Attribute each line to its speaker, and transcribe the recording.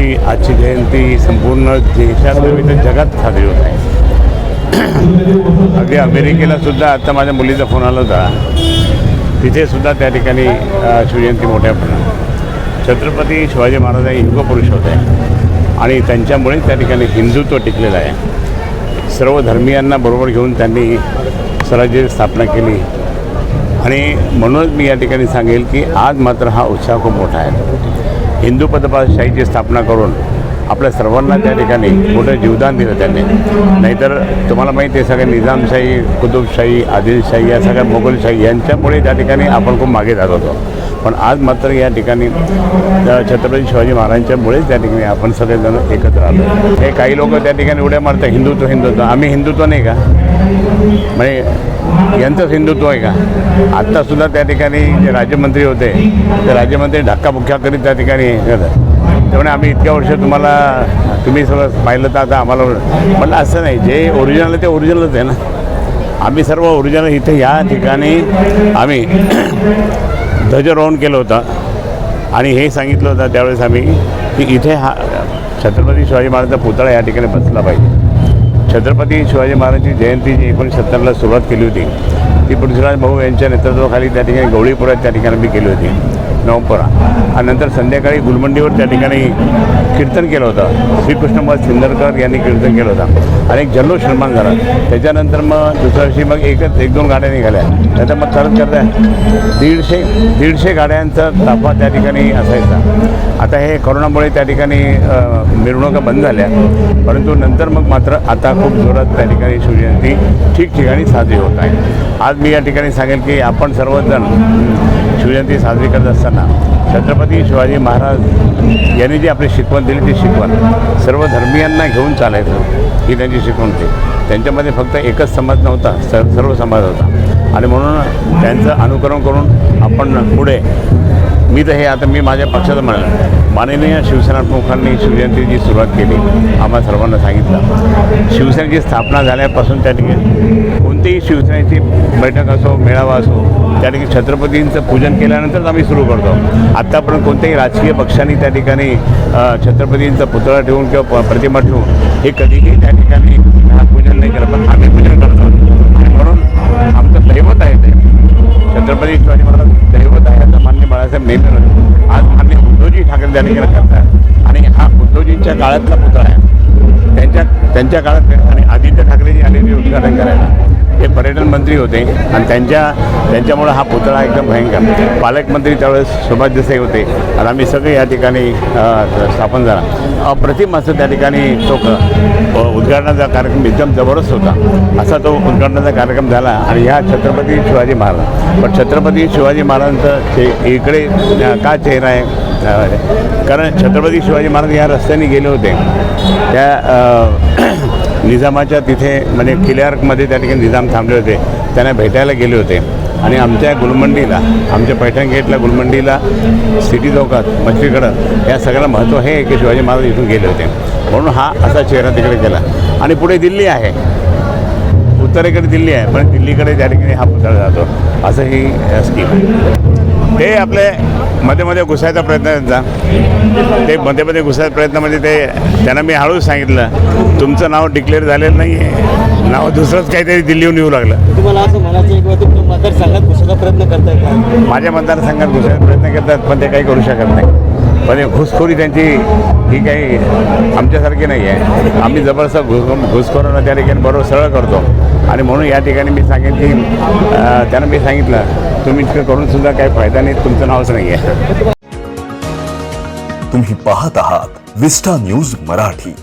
Speaker 1: शिवरायांची आजची जयंती संपूर्ण देशात नव्हे जगात साजरी होत आहे. अगदी अमेरिकेला सुद्धा आता माझ्या मुलीचा फोन आला होता. तिथे सुद्धा त्या ठिकाणी शिवजयंती मोठ्या प्रमाणात. छत्रपती शिवाजी महाराज हे युग पुरुष होते. आणि त्यांच्यामुळेच त्या ठिकाणी हिंदुत्व टिकलेलं आहे. सर्व धर्मियांना बरोबर घेऊन त्यांनी स्वराज्याची स्थापना केली. आणि म्हणूनच मी या ठिकाणी सांगेल की आज मात्र हा उत्साह खूप मोठा आहे. हिंदू पदपाशाहीची स्थापना करून आपल्या सर्वांना त्या ठिकाणी मोठं जीवदान दिलं त्यांनी. नाहीतर तुम्हाला माहिती आहे सगळ्या निजामशाही कुतुबशाही आदिलशाही या सगळ्या मोगलशाही यांच्यामुळे त्या ठिकाणी आपण खूप मागे जात होतो. पण आज मात्र या ठिकाणी छत्रपती शिवाजी महाराजांच्यामुळेच त्या ठिकाणी आपण सगळेजण एकत्र आलो. हे काही लोक त्या ठिकाणी उड्या मारतात हिंदुत्व हिंदुत्व. आम्ही हिंदुत्व नाही का? म्हणजे यांचंच हिंदुत्व आहे का? आत्तासुद्धा त्या ठिकाणी जे राज्यमंत्री होते ते राज्यमंत्री धक्काबुक्क्या करीत त्या ठिकाणी त्यामुळे आम्ही इतक्या वर्ष तुम्हाला तुम्ही सगळं पाहिलं तर आता आम्हाला म्हटलं असं नाही जे ओरिजिनल आहे ते ओरिजिनलच आहे ना. आम्ही सर्व ओरिजिनल इथे या ठिकाणी आम्ही ध्वजारोहण केलं होतं. आणि हे सांगितलं होतं त्यावेळेस आम्ही की इथे हा छत्रपती शिवाजी महाराजांचा पुतळा या ठिकाणी बसला पाहिजे. छत्रपती शिवाजी महाराजांची जयंती जी एकोणीसशे सत्तरला सुरुवात केली होती ती पृथ्वीराज भाऊ यांच्या नेतृत्वाखाली त्या ठिकाणी गवळीपुरात त्या ठिकाणी मी केली होती. नवपुरा. आणि नंतर संध्याकाळी गुलमंडीवर त्या ठिकाणी कीर्तन केलं होतं. श्रीकृष्णमत सिंदरकर यांनी कीर्तन केलं होतं. आणि एक जल्लोष निर्माण झाला. त्याच्यानंतर मग दुसऱ्या दिवशी मग एकच एक दोन गाड्या निघाल्या. नंतर मग करत करता दीडशे दीडशे गाड्यांचा ताफा त्या ठिकाणी असायचा. आता हे करोनामुळे त्या ठिकाणी मिरवणुका बंद झाल्या. परंतु नंतर मग मात्र आता खूप जोरात त्या ठिकाणी शिवजयंती ठिकठिकाणी साजरी होत आहे. आज मी या ठिकाणी सांगेल की आपण सर्वजण शिवजयंती साजरी करत असताना छत्रपती शिवाजी महाराज यांनी जी आपली शिकवण दिली ती शिकवण सर्व धर्मियांना घेऊन चालायचं ही त्यांची शिकवण होती. त्यांच्यामध्ये फक्त एकच समाज नव्हता स सर्व समाज होता. आणि म्हणून त्यांचं अनुकरण करून आपण पुढे मी तर हे आता मी माझ्या पक्षाचं म्हणलं माननीय शिवसेना प्रमुखांनी शिवजयंतीची सुरुवात केली. आम्हा सर्वांना सांगितलं. शिवसेनेची स्थापना झाल्यापासून त्या ठिकाणी कोणतीही शिवसेनेची बैठक असो मेळावा असो त्या ठिकाणी छत्रपतींचं पूजन केल्यानंतरच आम्ही सुरू करतो. आत्तापर्यंत कोणत्याही राजकीय पक्षांनी त्या ठिकाणी छत्रपतींचा पुतळा ठेवून किंवा प- प्रतिमा ठेवून हे कधीही त्या ठिकाणी पूजन नाही केलं पण आम्ही पूजन करतो. म्हणून आमचं दैवत आहे ते. छत्रपती शिवाजी महाराज दैवत आहे असं मान्य बाळासाहेब नेहमी त्या करतात आणि हा उद्धवजींच्या काळातला पुतळा आहे. त्यांच्या त्यांच्या काळात आणि आदित्य ठाकरेजी आलेले उद्घाटन करायला ते पर्यटन मंत्री होते. आणि त्यांच्या त्यांच्यामुळं हा पुतळा एकदम भयंकर. पालकमंत्री त्यावेळेस सुभाष देसाई होते. आणि आम्ही सगळे या ठिकाणी स्थापन झाला. अप्रतिम असं त्या ठिकाणी तो उद्घाटनाचा कार्यक्रम एकदम जबरदस्त होता. असा तो उद्घाटनाचा कार्यक्रम झाला. आणि ह्या छत्रपती शिवाजी महाराज. पण छत्रपती शिवाजी महाराजांचं ते इकडे का चेहरा आहे? कारण छत्रपती शिवाजी महाराज या रस्त्याने गेले होते. त्या निजामाच्या तिथे म्हणजे किल्ल्यामध्ये त्या ठिकाणी निजाम थांबले होते. त्यांना भेटायला गेले होते. आणि आमच्या गुलमंडीला आमच्या पैठण गेटला गुलमंडीला सिटी चौकात मछलीकडं या सगळ्याला महत्त्व हे की शिवाजी महाराज इथून गेले होते. म्हणून हा असा चेहरा तिकडे केला आणि पुढे दिल्ली आहे. उत्तरेकडे दिल्ली आहे. पण दिल्लीकडे त्या ठिकाणी हा पुतळा जातो. असं ही स्कीम आहे. ते आपले मध्ये मध्ये घुसायचा प्रयत्न त्यांचा ते मध्ये मध्ये घुसायचा प्रयत्न म्हणजे ते त्यांना मी हळूच सांगितलं. तुमचं नाव डिक्लेअर झालेलं नाही आहे नाव दुसरंच काहीतरी दिल्लीहून येऊ लागलं.
Speaker 2: तुम्हाला असं म्हणायचं मतदारसंघात घुसायचा प्रयत्न करताय का?
Speaker 1: माझ्या मतदारसंघात घुसायचा प्रयत्न करतात पण ते काही करू शकत नाही. पण हे घुसखोरी त्यांची ही काही आमच्यासारखी नाही आहे. आम्ही जबरदस्त घुस घुसखोरांना त्या ठिकाणी बरोबर सरळ करतो. आणि म्हणून या ठिकाणी मी सांगेन की त्यांना मी सांगितलं तुम्ही इतकं करूनसुद्धा काही फायदा नाही तुमचं नावच नाही आहे.
Speaker 3: तुम्ही पाहत आहात विस्टा न्यूज मराठी.